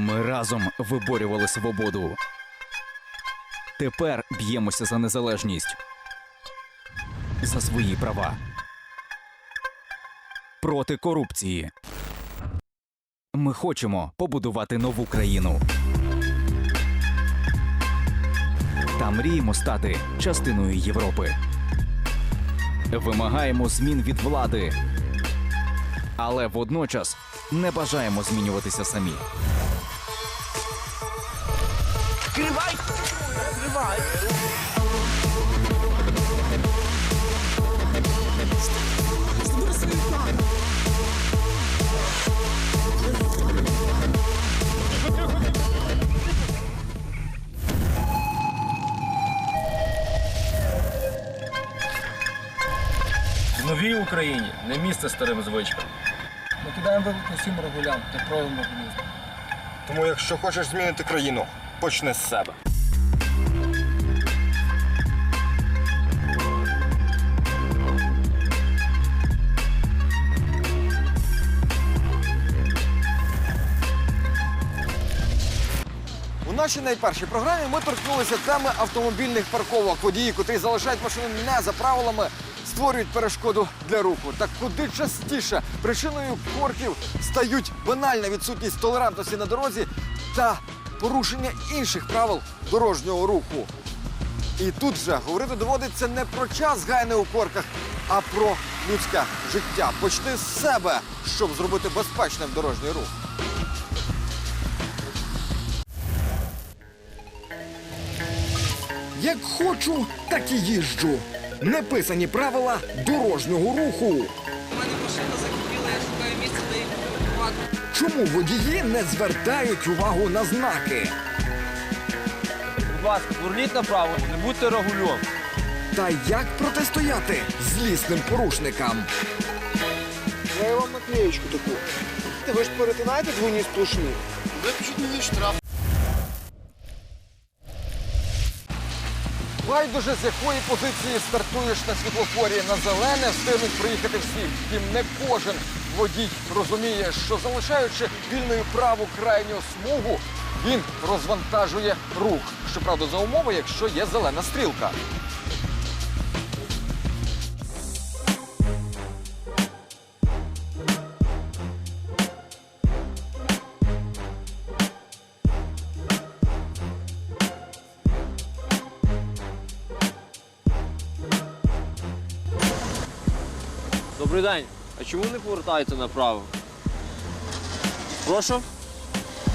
Ми разом виборювали свободу. Тепер б'ємося за незалежність, за свої права. Проти корупції. Ми хочемо побудувати нову країну. Та мріємо стати частиною Європи. Вимагаємо змін від влади, але водночас не бажаємо змінюватися самі. В новій Україні не місце старим звичкам. Ми кидаємо виклик усім регулям та проявимо гуманізму. Тому, якщо хочеш змінити країну, почни з себе. У нашій найпершій програмі ми торкнулися теми автомобільних парковок. Водії, котрі залишають машину не за правилами, створюють перешкоду для руху. Так куди частіше причиною корків стають банальна відсутність толерантності на дорозі та порушення інших правил дорожнього руху. І тут вже говорити доводиться не про час гайне у корках, а про людське життя. Почни з себе, щоб зробити безпечним дорожній рух. Як хочу, так і їжджу. Неписані правила дорожнього руху. У мене машина закипіла, я шукаю місце, де її припаркувати. Чому водії не звертають увагу на знаки? Будь ласка, поверніть направо, не будьте регульом. Та як протистояти злісним порушникам? Я вам наклеєчку таку. Ви ж перетинаєте двойні сплошні. Випишіть мені штраф. Байдуже, з якої позиції стартуєш на світлофорі на зелене, встигнуть приїхати всі. Втім, не кожен водій розуміє, що залишаючи вільною праву крайню смугу, він розвантажує рух. Щоправда, за умови, якщо є зелена стрілка. Добрий день. А чому не повертаєте направо? Прошу?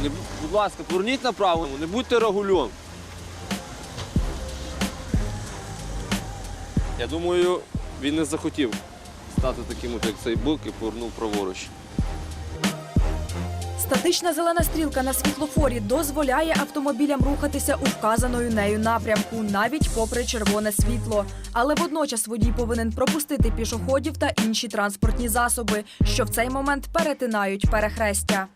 Не, будь ласка, поверніть направо, не будьте регульом. Я думаю, він не захотів стати таким, як цей бук, і повернув праворуч. Статична зелена стрілка на світлофорі дозволяє автомобілям рухатися у вказаною нею напрямку, навіть попри червоне світло. Але водночас водій повинен пропустити пішоходів та інші транспортні засоби, що в цей момент перетинають перехрестя.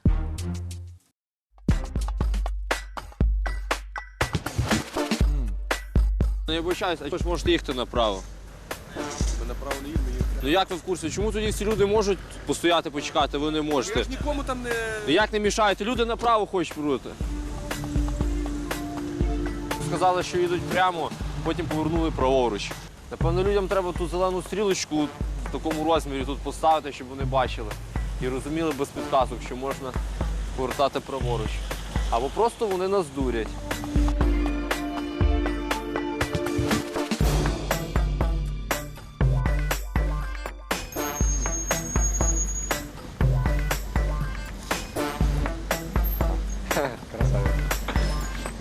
Ну, я вибачаюсь, а ви ж можете їхати направо. Ми направо не їдемо. Ну як ви в курсі? Чому тоді ці люди можуть постояти, почекати, ви не можете? Нікому там не. Ну як не мішаєте? Люди направо хочуть повернути. Сказали, що їдуть прямо, потім повернули праворуч. Напевно, людям треба ту зелену стрілочку в такому розмірі тут поставити, щоб вони бачили. І розуміли без підказок, що можна повертати праворуч. Або просто вони нас дурять.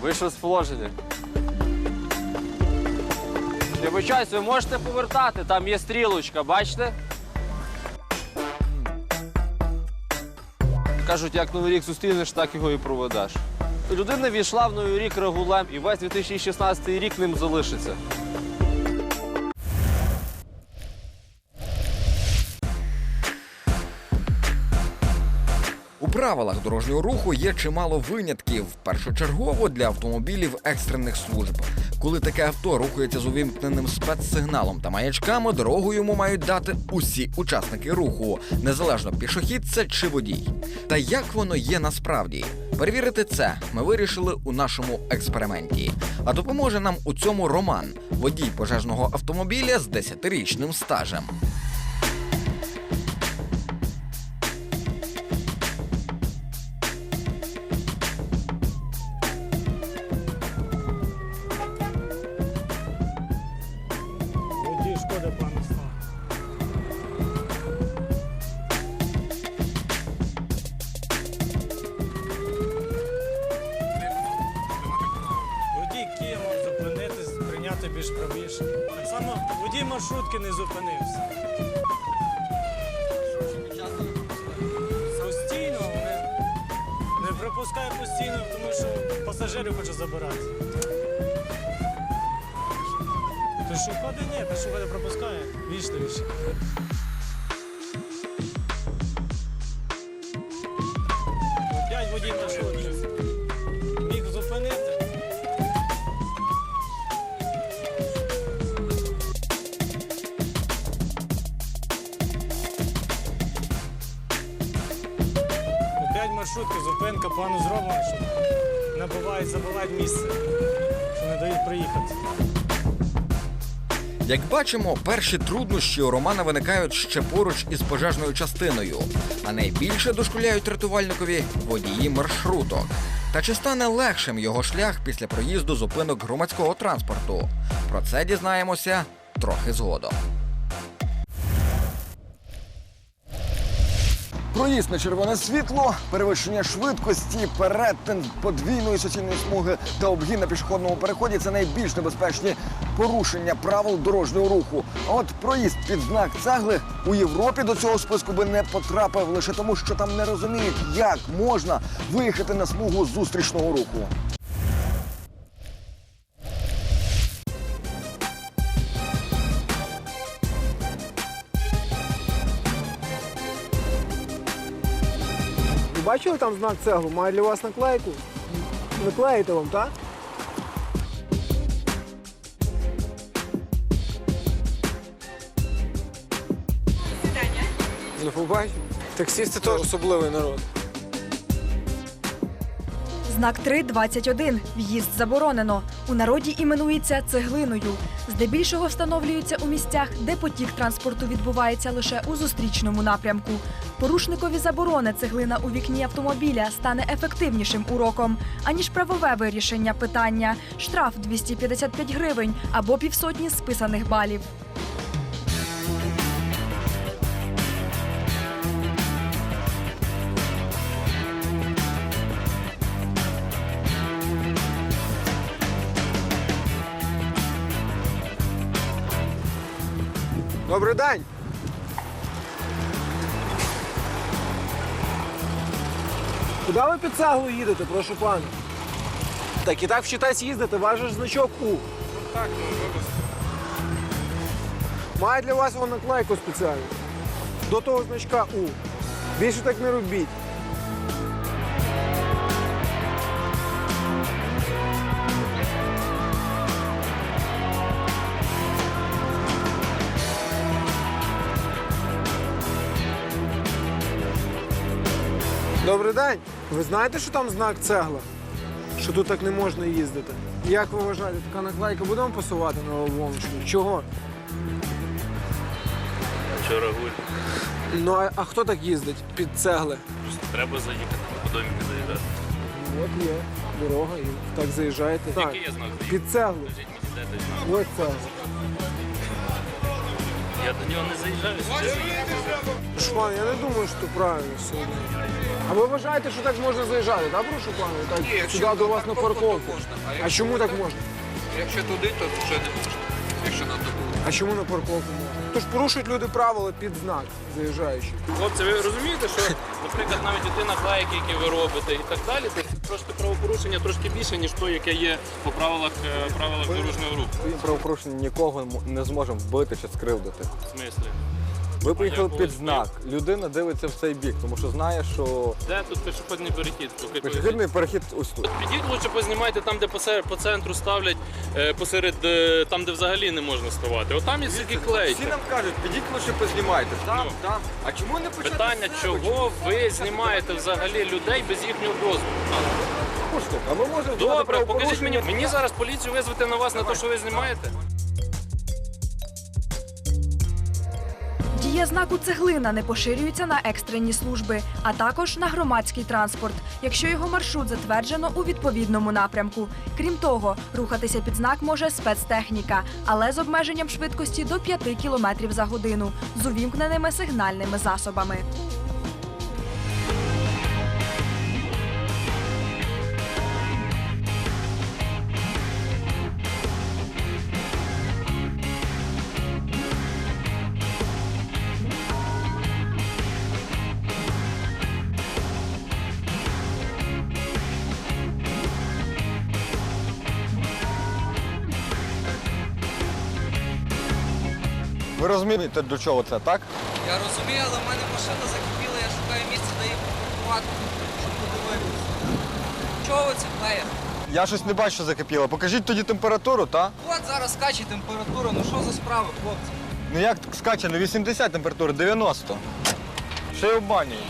Вийшов з положення. Я ви можете повертати, там є стрілочка, бачите? Кажуть, як новий рік зустрінеш, так його і проведеш. Людина війшла в новий рік регулем і весь 2016 рік ним залишиться. Правилах дорожнього руху є чимало винятків, першочергово для автомобілів екстрених служб. Коли таке авто рухається з увімкненим спецсигналом та маячками, дорогу йому мають дати усі учасники руху, незалежно пішохід це чи водій. Та як воно є насправді? Перевірити це ми вирішили у нашому експерименті. А допоможе нам у цьому Роман, водій пожежного автомобіля з 10-річним стажем. Водій не зупинився. Постійно не, не пропускає постійно, тому що пасажирів хоче забирати. Пішоходи ні, пішоходи пропускає. Вічно Опять маршрутки, зупинка, плану зроблена, що набувають, забувають місце, що не дають приїхати. Як бачимо, перші труднощі у Романа виникають ще поруч із пожежною частиною, а найбільше дошкуляють рятувальникові водії маршруток. Та чи стане легшим його шлях після проїзду зупинок громадського транспорту? Про це дізнаємося трохи згодом. Проїзд на червоне світло, перевищення швидкості, перетин подвійної суцільної смуги та обгін на пішохідному переході це найбільш небезпечні порушення правил дорожнього руху. А от проїзд під знак цегли у Європі до цього списку би не потрапив лише тому, що там не розуміють, як можна виїхати на смугу зустрічного руху. Бачили там знак цеглу? Маю для вас наклейку? Наклеїте вам, так? Ну, побачимо. Таксісти теж особливий народ. Знак 3.21. В'їзд заборонено. У народі іменується цеглиною. Здебільшого встановлюється у місцях, де потік транспорту відбувається лише у зустрічному напрямку. Порушникові заборони цеглина у вікні автомобіля стане ефективнішим уроком, аніж правове вирішення питання. Штраф 255 гривень або півсотні списаних балів. Добрий день. Куди ви під цеглу їдете, прошу пана? Так і так вчитась їздити, важиш значок У. Так, ну вибачте. Має для вас вон наклейку спеціальну. До того значка У. Більше так не робіть. Добрий день. Ви знаєте, що там знак цегла? Що тут так не можна їздити? Як ви вважаєте, така наклейка буде вам пасувати на Воломичку? Чого? Вчора гуль. Ну а, а хто так їздить під цегли? Треба заїхати, по домі не заїжджати. От є дорога і так заїжджаєте. Так, Який є знак заїхати? під цеглу. Скажіть мені, де той знак? Ось цегла. Я до нього не заїжджаю, сюди. Шпан, я не думаю, що це правильно сьогодні. А ви вважаєте, що так можна заїжджати, так, прошу пане? Так, сюди до вас на парковку. А чому так можна? Якщо туди, то вже не можна. Якщо на таку. А чому на парковку можна? Тож порушують люди правила під знак, заїжджаючи. Хлопці, ви розумієте, що, наприклад, навіть ті наклейки, які ви робите і так далі, це трошки правопорушення трошки більше, ніж то, яке є по правилах, е, правилах дорожнього руху. правопорушення нікого не зможемо вбити чи скривдити. В смислі? Ви поїхали під знак. Людина дивиться в цей бік, тому що знає, що Де тут пішохідний перехід? Слухайте, пішохідний перехід ось тут. Підіть лучше познімайте там, де по, се- по центру ставлять, е, посеред е, там, де взагалі не можна ставати. Отам є тільки клей. Всі нам кажуть, підіть лише познімайте. Там, Ну. там. А чому не почати? Питання, з себе? чого ви знімаєте взагалі людей без їхнього дозволу? Послухай, А ми можемо знімати Добре, покажіть правопорушення. мені. Мені зараз поліцію визвати на вас на те, що ви знімаєте. Дія знаку цеглина не поширюється на екстрені служби, а також на громадський транспорт, якщо його маршрут затверджено у відповідному напрямку. Крім того, рухатися під знак може спецтехніка, але з обмеженням швидкості до 5 км за годину з увімкненими сигнальними засобами. Розумієте, до чого це, так? Я розумію, але в мене машина закипіла, я шукаю місце, де її припаркувати, щоб подивитися. Чого ви це клеїте? Я щось не бачу, що закипіло. Покажіть тоді температуру, так? От зараз скаче температура, ну що за справа, хлопці? Ну як скаче, не 80 температура, 90. Ще й обманюєте.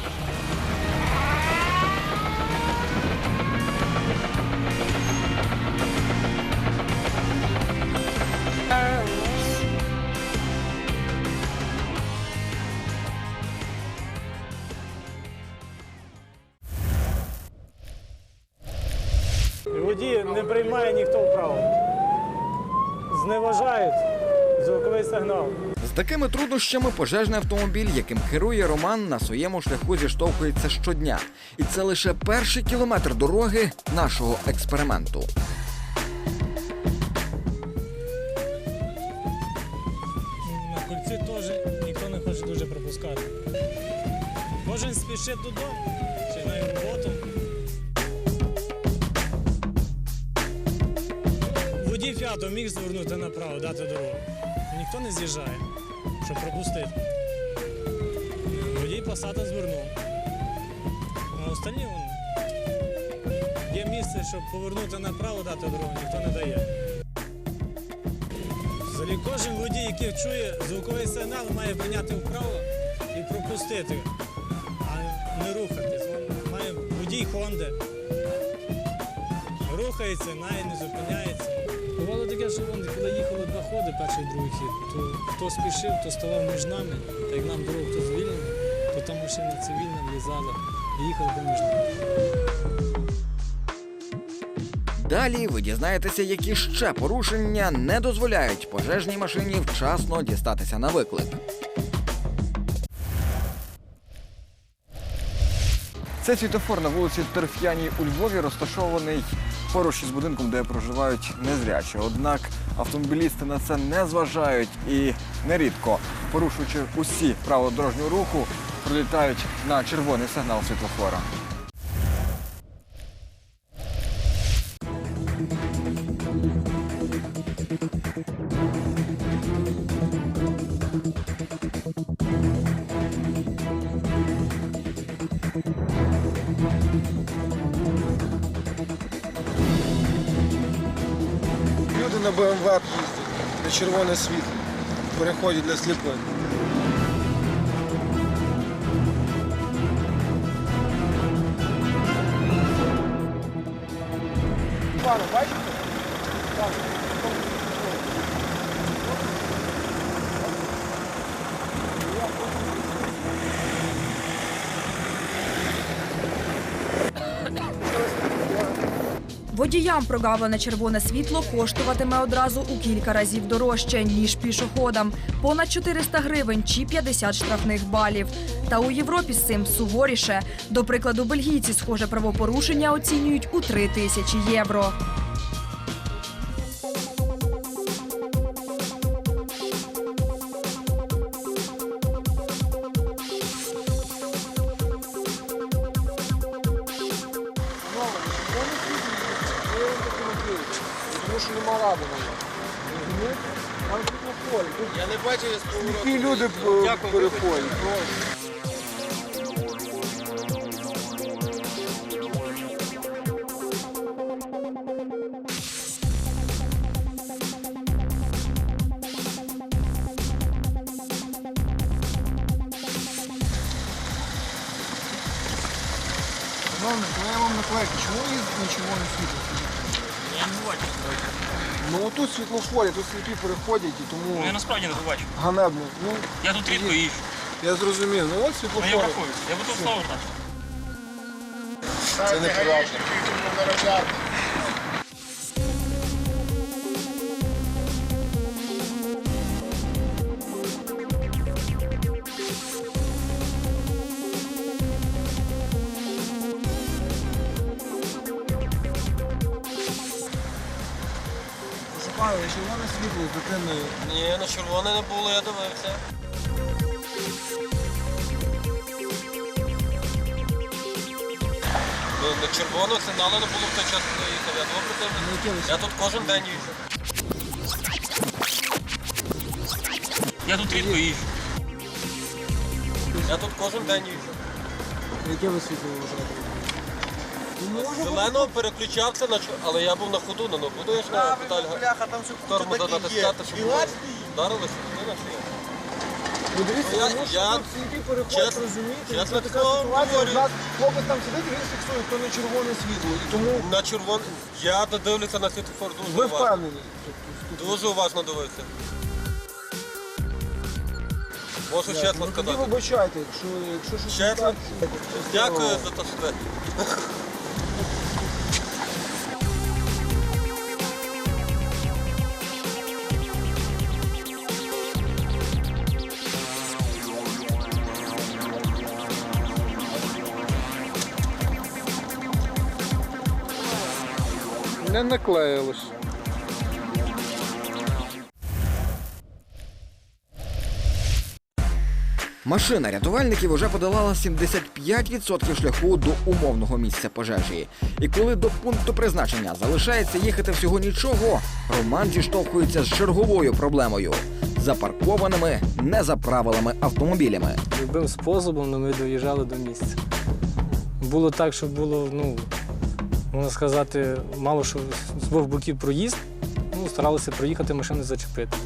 І водій не приймає ніхто вправо. Зневажають звуковий сигнал. З такими труднощами пожежний автомобіль, яким керує Роман, на своєму шляху зіштовхується щодня. І це лише перший кілометр дороги нашого експерименту. На кольці теж ніхто не хоче дуже пропускати. Кожен спішить додому, Фіату міг звернути направо, дати дорогу. Ніхто не з'їжджає, щоб пропустити. Водій посада звернув. А останні є місце, щоб повернути направо, дати дорогу, ніхто не дає. Взагалі кожен водій, який чує звуковий сигнал, має прийняти вправо і пропустити, а не рухатись. Має водій Хонди. Рухається, навіть не зупиняється. Бувало таке, що вон, коли їхали два ходи, перший і другий хід, то хто спішив, то ставав між нами, та як нам дорогу хто звільнив, то та машина цивільна влізала і їхала поміж нами. Далі ви дізнаєтеся, які ще порушення не дозволяють пожежній машині вчасно дістатися на виклик. Це світофор на вулиці Торф'яній у Львові розташований поруч із будинком, де проживають незрячі. Однак автомобілісти на це не зважають і нерідко, порушуючи усі правила дорожнього руху, пролітають на червоний сигнал світлофора. Червоне світло. Переходять для сліпих. Водіям прогавлене червоне світло коштуватиме одразу у кілька разів дорожче, ніж пішоходам. Понад 400 гривень чи 50 штрафних балів. Та у Європі з цим суворіше. До прикладу, бельгійці схоже правопорушення оцінюють у 3 тисячі євро. Шановний, коли я вам наклейку, чому ви їздите на червоне? Я не бачу. Ну отут світлофорі, тут сліпі переходять і тому Ну, Я насправді не бачу. ганебно. Ну, Я тут рідко їжджу. я зрозумів. Ну от Ну, світлофори. я врахую. Я буду знову так. Це неправда. Дитиною. Ні, на червоне не було, я дивився. Ну, на червоного сигналу не було в той час, коли я їхав. Я добре дивлюся. Я тут кожен день їжджу. Я тут рідко їжджу. Я тут кожен день їжджу. Яке ви світло вважаєте? Зеленого переключався на чор- але я був на ходу, ну не буду я ж на педаль тормоза натискати, щоб було. вдарилися людина чи? Ну дивіться, Ну, я- тому що я- тут сліпі переходять, чесно- розумієте? чесно Це така такого ситуація, говорю. у нас хлопець там сидить, він фіксує, то не червоне світло. І тому На червоне. Я додивлюся на світлофор дуже ви уважно. впевнені. Дуже уважно дивився. Можу чесно Ну тоді сказати. вибачайте, якщо, якщо щось не Чесно? так. Дякую за те, що ви. Не наклеїлось. Машина рятувальників уже подолала 75% шляху до умовного місця пожежі. І коли до пункту призначення залишається їхати всього нічого, Роман зіштовхується з черговою проблемою запаркованими не за правилами автомобілями. Любим способом ми доїжджали до місця. Було так, що було, ну, можна сказати, мало що з двох боків проїзд, ну, старалися проїхати, машини зачепити.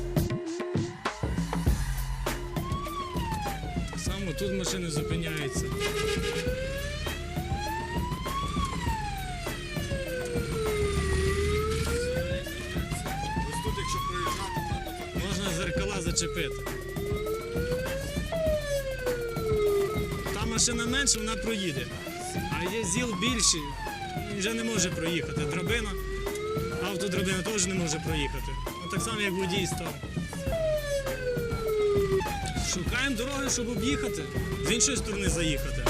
Само тут машини зупиняються. Можна зеркала зачепити. Та машина менша, вона проїде. А є зіл більший, вже не може проїхати. Драбина, автодрабина теж не може проїхати. Ну, так само, як водій став. Шукаємо дороги, щоб об'їхати, з іншої сторони заїхати.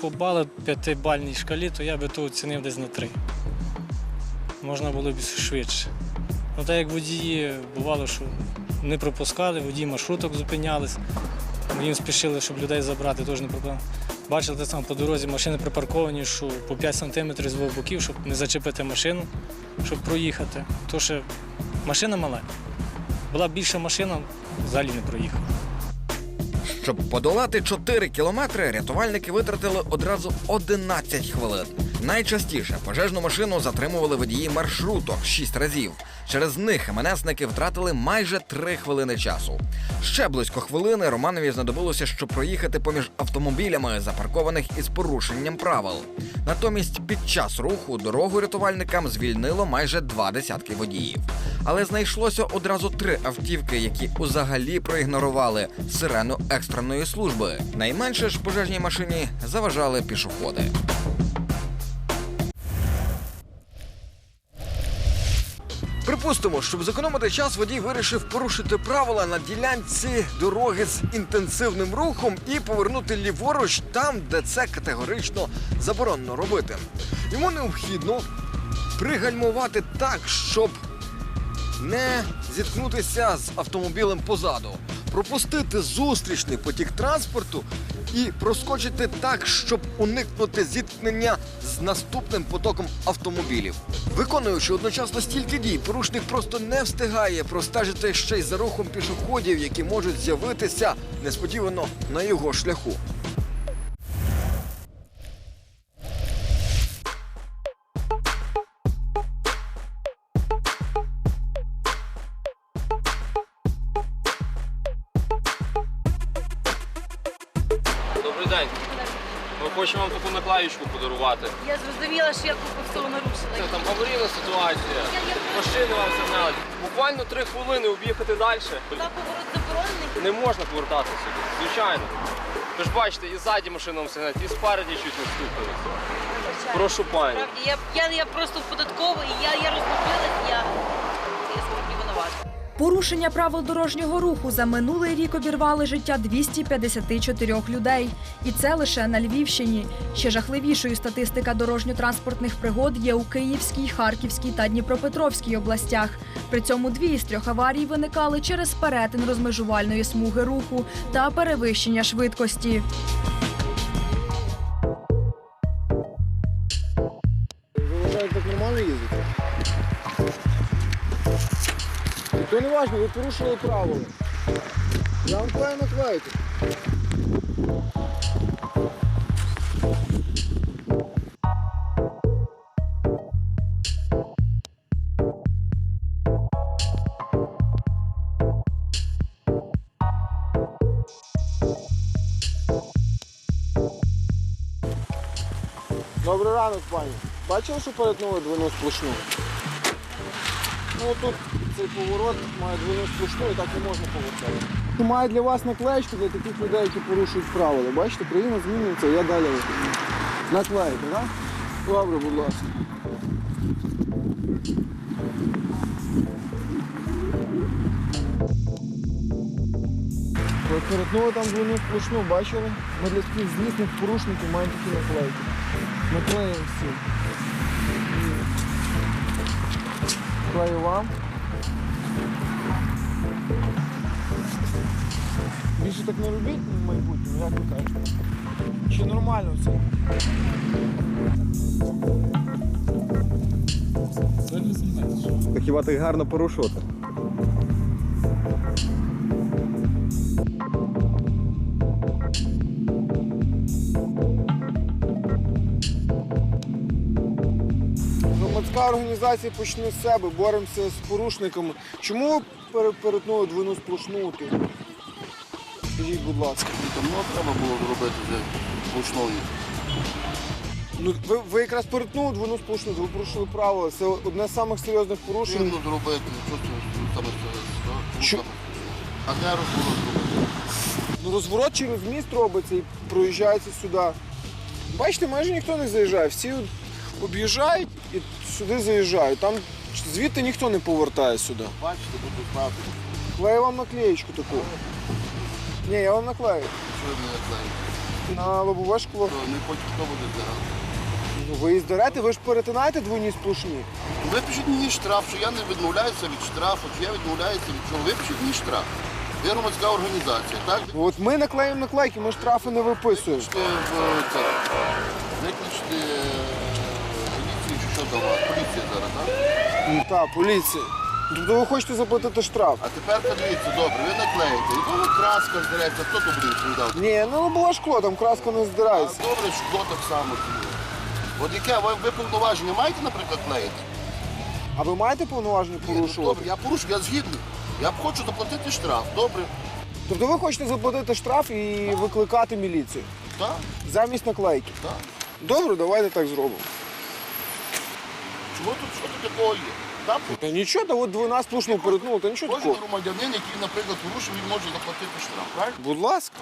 По бали п'ятибальній шкалі, то я би то оцінив десь на три. Можна було б швидше. Ну, так як водії бувало, що не пропускали, водії маршруток зупинялись, їм спішили, щоб людей забрати, теж не проблема. Бачили те саме по дорозі машини припарковані, що по 5 см з двох боків, щоб не зачепити машину, щоб проїхати. То що машина мала. Була більша машина, взагалі не проїхала. Щоб подолати 4 кілометри, рятувальники витратили одразу 11 хвилин. Найчастіше пожежну машину затримували водії маршруток 6 разів. Через них МНСники втратили майже 3 хвилини часу. Ще близько хвилини Романові знадобилося, щоб проїхати поміж автомобілями, запаркованих із порушенням правил. Натомість під час руху дорогу рятувальникам звільнило майже два десятки водіїв. Але знайшлося одразу три автівки, які узагалі проігнорували сирену екстреної служби. Найменше ж пожежній машині заважали пішоходи. Припустимо, щоб зекономити час, водій вирішив порушити правила на ділянці дороги з інтенсивним рухом і повернути ліворуч там, де це категорично заборонено робити. Йому необхідно пригальмувати так, щоб не зіткнутися з автомобілем позаду, пропустити зустрічний потік транспорту і проскочити так, щоб уникнути зіткнення з наступним потоком автомобілів. Виконуючи одночасно стільки дій, порушник просто не встигає простежити ще й за рухом пішоходів, які можуть з'явитися несподівано на його шляху. Вам подарувати. Я зрозуміла, що я купу всього нарушила. Це там аварійна ситуація. Машину вам загнали. Буквально три хвилини об'їхати далі. Та поворот заборонений. Не можна повертати сюди, звичайно. Ви ж бачите, і ззаді машина вам сигнать, і спереді чуть не вступилися. Прошу пані. Справді, я, я, я просто в податкову, і я, я розгубилась, я. Порушення правил дорожнього руху за минулий рік обірвали життя 254 людей. І це лише на Львівщині. Ще жахливішою статистика дорожньо-транспортних пригод є у Київській, Харківській та Дніпропетровській областях. При цьому дві з трьох аварій виникали через перетин розмежувальної смуги руху та перевищення швидкості. Важливо, ви порушили правила. Я вам клею наклеїти. Добрий ранок, пані. Бачили, що перетнули двойну сплошну? Ну тут цей поворот має двойну сплошну і так не можна повертати. Має для вас наклеєчку для таких людей, які порушують правила. Бачите, країна змінюється, я далі наклеїти, так? Добре, будь ласка. Перетнули там двойну сплошну, бачили? Ми для таких злісних порушників маємо такі наклейки. Наклеїмо всі. Клею вам. Більше так не робіть в майбутньому, як ви кажете? Чи нормально все? Та хіба так гарно порушувати? Громадська організація почне з себе, боремося з порушниками. Чому перетнули двойну сплошну тут? Скажіть, будь ласка. Давно треба було робити вже гучною. Ну, ви, ви якраз перетнули двойну сплошну, ви порушили правила. Це одне з самих серйозних порушень. Вірно зробити, що це це? Що? А де розворот робити? Ну, розворот через міст робиться і проїжджається сюди. Бачите, майже ніхто не заїжджає. Всі об'їжджають і сюди заїжджають. Там звідти ніхто не повертає сюди. Бачите, тут справді. Клею вам наклеєчку таку. Ні, я вам наклею. Що ви мене знаєте? На лобове шкло. То не хоче хто буде збирати. Ну, ви її здерете, ви ж перетинаєте двойні сплошні. Випишіть мені штраф, що я не відмовляюся від штрафу, чи я відмовляюся від чого. Випишіть мені штраф. Ви громадська організація, так? Ну, От ми наклеїмо наклейки, ми штрафи не виписуємо. Викличте в це. Викличте е, поліцію, чи що до вас? Поліція зараз, так? Ну так, поліція. Тобто ви хочете заплатити штраф? А тепер подивіться, добре, ви наклеїте. І коли краска здереться, хто то буде відповідати? Ні, ну лобове шкло, там краска не А здирається. добре, шкло так само. тоді. От яке ви, ви повноваження маєте, наприклад, клеїти? А ви маєте повноваження Ні, ну, порушувати? добре, я порушую, я згідний. Я б хочу заплатити штраф. Добре. Тобто ви хочете заплатити штраф і викликати міліцію Так, замість наклейки? так. Добре, давайте так зробимо. Чого тут що тут такого є? Так, Та нічого, та от 12 сплошну перетнули, та нічого кожен такого. громадянин, який, наприклад, порушив, він може заплатити штраф. Правильно? Будь ласка.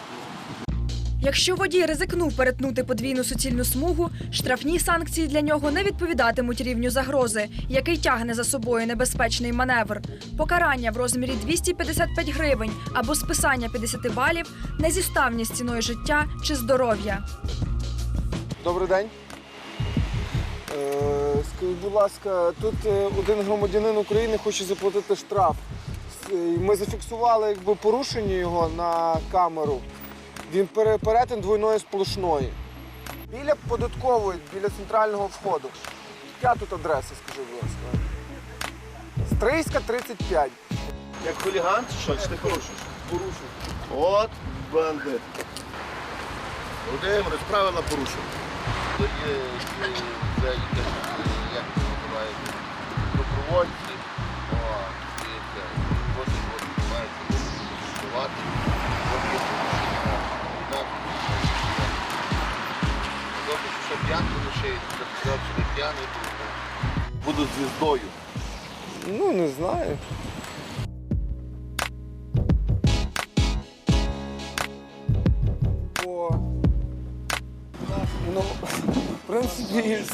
Якщо водій ризикнув перетнути подвійну суцільну смугу, штрафні санкції для нього не відповідатимуть рівню загрози, який тягне за собою небезпечний маневр. Покарання в розмірі 255 гривень або списання 50 балів незіставні з ціною життя чи здоров'я. Добрий день. Е, скажіть, будь ласка, тут е, один громадянин України хоче заплатити штраф. Е, Ми зафіксували якби, порушення його на камеру. Він перетин двойної сплошної. Біля податкової, біля центрального входу. Яка тут адреса, скажи, будь ласка? Стрийська 35. Як хуліган, чи що? Чи ти порушиш? Порушив. От бандит. Володимир, правила порушив. То є, це, як це називається, добровольці. О, і це, вас відбувається. Так. Добре, що п'янку лишається, сказав, що не п'яний буду. Буду звіздою. Ну, не знаю.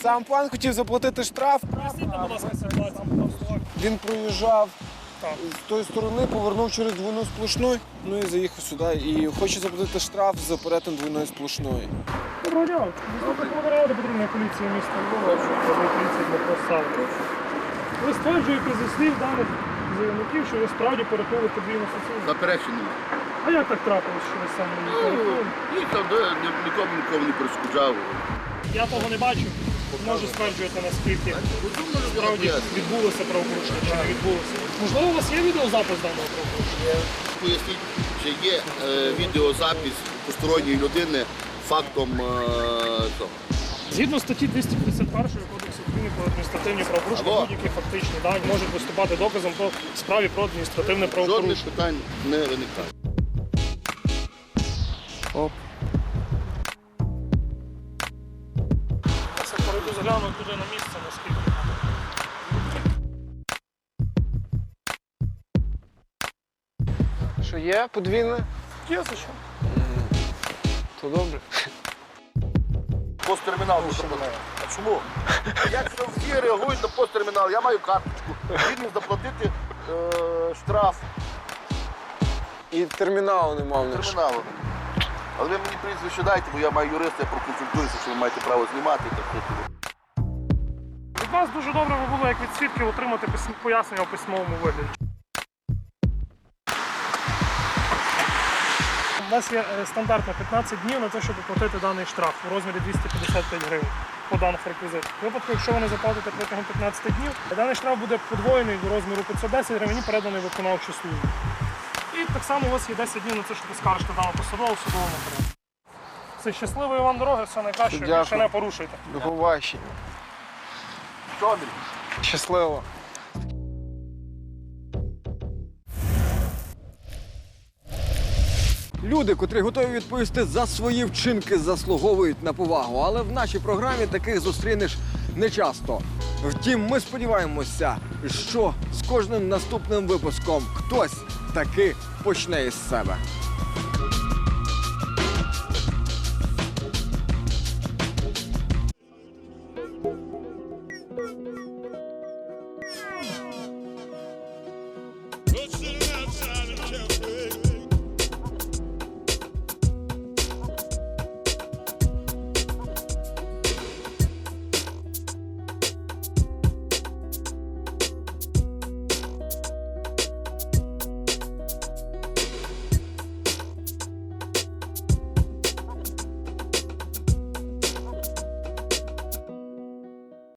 Сам пан хотів заплатити штраф. Він проїжджав з тої сторони, повернув через двойну сплошну, ну і заїхав сюди. І хоче заплатити штраф за перетин двойної сплошної. Доброго дня. Ради патрульної поліції міста Львова, поліція Дмитро Савлович. Ви стверджуєте зі слів даних заявників, що ви справді перетнули подвійну соціальну. Заперечення. А як так трапилось, що ви саме не перетнули? Де ні- нікому нікому не перешкоджав. Я того не бачу. Можу стверджувати, наскільки справді відбулося правопорушення чи не відбулося. Можливо, у вас є відеозапис даного правопорушення? Поясніть, чи є е, відеозапис посторонньої людини фактом е, того. Згідно статті 251 Кодексу України про адміністративні правопорушення, Алло. будь-які фактичні дані можуть виступати доказом по справі про адміністративне Жодних правопорушення. питань не виникає. Оп. Я туди на місце, наскільки. Що є подвійне? Є за що? То добре. Посттермінал не заплатив. А чому? Як це всі реагують на посттермінал? Я маю карточку. Вільний заплатити е, штраф І терміналу не мав. ніж. терміналу. Але ви мені прізвище дайте, бо я маю юриста, я проконсультуюся, що ви маєте право знімати. Так, що Від дуже добре би було, як від свідків, отримати письм- пояснення у письмовому вигляді. У нас є е, стандартно 15 днів на те, щоб оплатити даний штраф у розмірі 255 гривень по даних реквізитах. В випадку, якщо ви не заплатите протягом 15 днів, даний штраф буде подвоєний до розміру 510 гривень і переданий виконавчу службу. І так само у вас є 10 днів на те, щоб оскаржити дану посадову судовому порядку. Це щасливої вам дороги, все найкраще, більше не порушуйте. До побачення. Що, Щасливо. Люди, котрі готові відповісти за свої вчинки, заслуговують на повагу. Але в нашій програмі таких зустрінеш нечасто. Втім, ми сподіваємося, що з кожним наступним випуском хтось таки почне із себе.